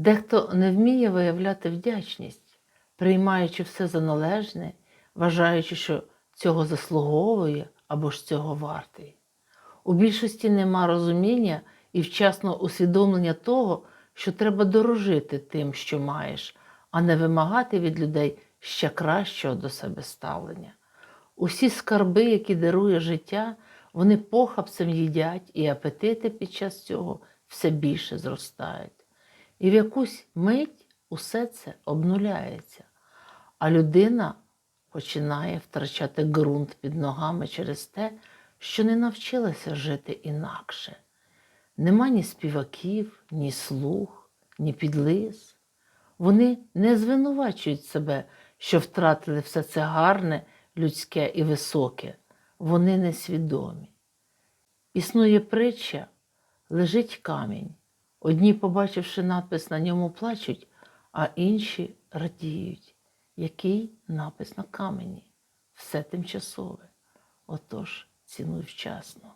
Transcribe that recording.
Дехто не вміє виявляти вдячність, приймаючи все за належне, вважаючи, що цього заслуговує або ж цього вартий. У більшості нема розуміння і вчасного усвідомлення того, що треба дорожити тим, що маєш, а не вимагати від людей ще кращого до себе ставлення. Усі скарби, які дарує життя, вони похапцем їдять, і апетити під час цього все більше зростають. І в якусь мить усе це обнуляється, а людина починає втрачати ґрунт під ногами через те, що не навчилася жити інакше. Нема ні співаків, ні слух, ні підлиз. Вони не звинувачують себе, що втратили все це гарне, людське і високе. Вони несвідомі. Існує притча, лежить камінь. Одні, побачивши надпис на ньому, плачуть, а інші радіють. Який напис на камені? Все тимчасове. Отож, цінуй вчасно.